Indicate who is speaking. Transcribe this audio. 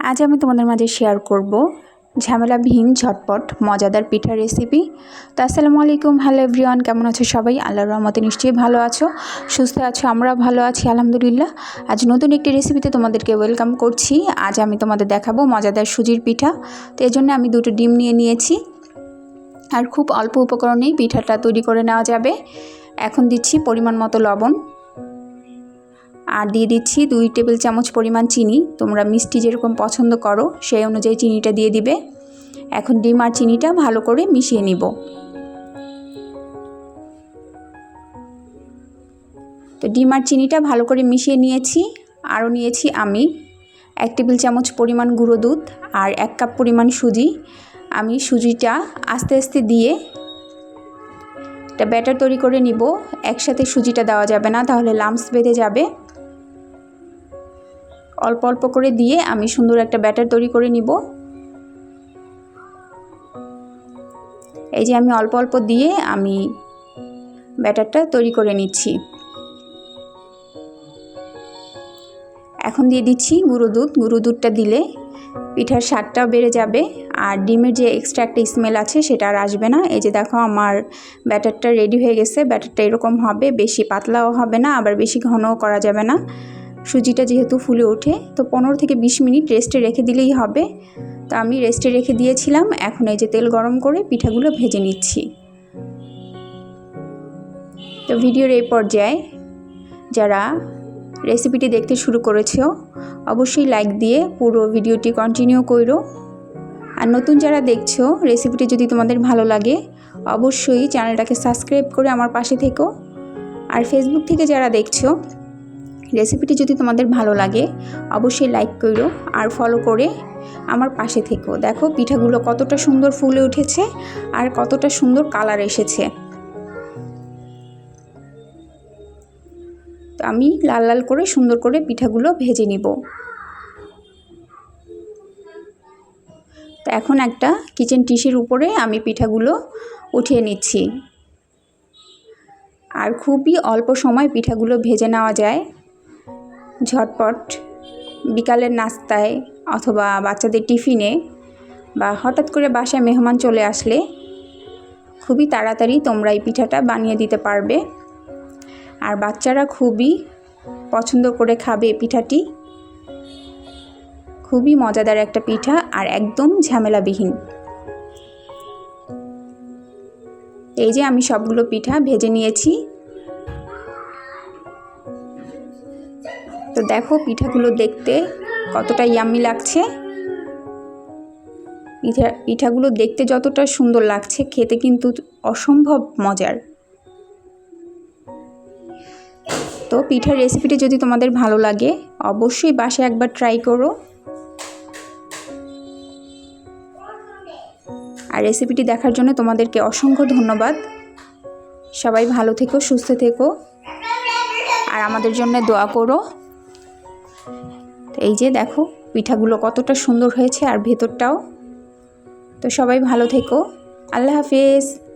Speaker 1: আজ আমি তোমাদের মাঝে শেয়ার করব ঝামেলাবিহীন ঝটপট, মজাদার পিঠার রেসিপি তো আসসালামু আলাইকুম হ্যালো এভরিওয়ান কেমন আছো সবাই? আল্লাহর রহমতে নিশ্চয়ই ভালো আছো, সুস্থ আছো, আমরা ভালো আছি, আলহামদুলিল্লাহ। আজ নতুন একটি রেসিপিতে তোমাদেরকে ওয়েলকাম করছি। আজ আমি তোমাদের দেখাবো মজাদার সুজির পিঠা। তো এই জন্য আমি দুটো ডিম নিয়ে নিয়েছি। আর খুব অল্প উপকরণেই পিঠাটা তৈরি করে নেওয়া যাবে। এখন দিচ্ছি পরিমাণ মতো লবণ। আর দিয়ে দিচ্ছি দুই টেবিল চামচ পরিমাণ চিনি। তোমরা মিষ্টি যেরকম পছন্দ করো, সেই অনুযায়ী চিনিটা দিয়ে দিবে। এখন ডিম আর চিনিটা ভালো করে মিশিয়ে নিব। তো ডিম আর চিনিটা ভালো করে মিশিয়ে নিয়েছি। আরও নিয়েছি আমি এক টেবিল চামচ পরিমাণ গুঁড়ো দুধ আর এক কাপ পরিমাণ সুজি। আমি সুজিটা আস্তে আস্তে দিয়ে একটা ব্যাটার তৈরি করে নিব। একসাথে সুজিটা দেওয়া যাবে না, তাহলে লামস বেঁধে যাবে। অল্প অল্প করে দিয়ে আমি সুন্দর একটা ব্যাটার তৈরি করে নিব। এই যে আমি অল্প অল্প দিয়ে আমি ব্যাটারটা তৈরি করে নিচ্ছি। এখন দিয়ে দিচ্ছি গুঁড়ো দুধ। গুঁড়ো দুধটা দিলে পিঠার স্বাদটাও বেড়ে যাবে আর ডিমের যে এক্সট্রা একটা স্মেল আছে সেটা আর আসবে না। এই যে দেখো আমার ব্যাটারটা রেডি হয়ে গেছে। ব্যাটারটা এরকম হবে, বেশি পাতলাও হবে না, আবার বেশি ঘনও করা যাবে না। সুজিটা যেহেতু ফুলে ওঠে, তো পনেরো থেকে বিশ মিনিট রেস্টে রেখে দিলেই হবে। তো আমি রেস্টে রেখে দিয়েছিলাম, এখন এই যে তেল গরম করে পিঠাগুলো ভেজে নিচ্ছি। তো ভিডিওর এই পর্যায়ে যারা রেসিপিটি দেখতে শুরু করেছ, অবশ্যই লাইক দিয়ে পুরো ভিডিওটি কন্টিনিউ করো। আর নতুন যারা দেখছ রেসিপিটি যদি তোমাদের ভালো লাগে, অবশ্যই চ্যানেলটাকে সাবস্ক্রাইব করে আমার পাশে থেকো। আর ফেসবুক থেকে যারা দেখছ রেসিপিটি যদি তোমাদের ভালো লাগে, অবশ্যই লাইক করো আর ফলো করে আমার পাশে থেকো। দেখো পিঠাগুলো কতটা সুন্দর ফুলে উঠেছে আর কতটা সুন্দর কালার এসেছে। তো আমি লাল লাল করে সুন্দর করে পিঠাগুলো ভেজে নিব। তো এখন একটা কিচেন টিসের উপরে আমি পিঠাগুলো উঠিয়ে নিচ্ছি। আর খুবই অল্প সময় পিঠাগুলো ভেজে নেওয়া যায়। ঝটপট বিকালের নাস্তায় অথবা বাচ্চাদের টিফিনে বা হঠাৎ করে বাসায় মেহমান চলে আসলে খুবই তাড়াতাড়ি তোমরা এই পিঠাটা বানিয়ে দিতে পারবে। আর বাচ্চারা খুবই পছন্দ করে খাবে পিঠাটি। খুবই মজাদার একটা পিঠা আর একদম ঝামেলাবিহীন। এই যে আমি সবগুলো পিঠা ভেজে নিয়েছি। তো দেখো পিঠাগুলো দেখতে কতটা ইয়াম্মি লাগছে। পিঠা, পিঠাগুলো দেখতে যতটা সুন্দর লাগছে, খেতে কিন্তু অসম্ভব মজার। তো পিঠার রেসিপিটি যদি তোমাদের ভালো লাগে, অবশ্যই বাসে একবার ট্রাই করো। আর রেসিপিটি দেখার জন্য তোমাদেরকে অসংখ্য ধন্যবাদ। সবাই ভালো থেকো, সুস্থ থেকো। আর আমাদের জন্য দোয়া করো। এই যে দেখো, পিঠাগুলো কতটা সুন্দর হয়েছে আর ভেতরটাও। তো সবাই ভালো থেকো। আল্লাহ হাফিজ।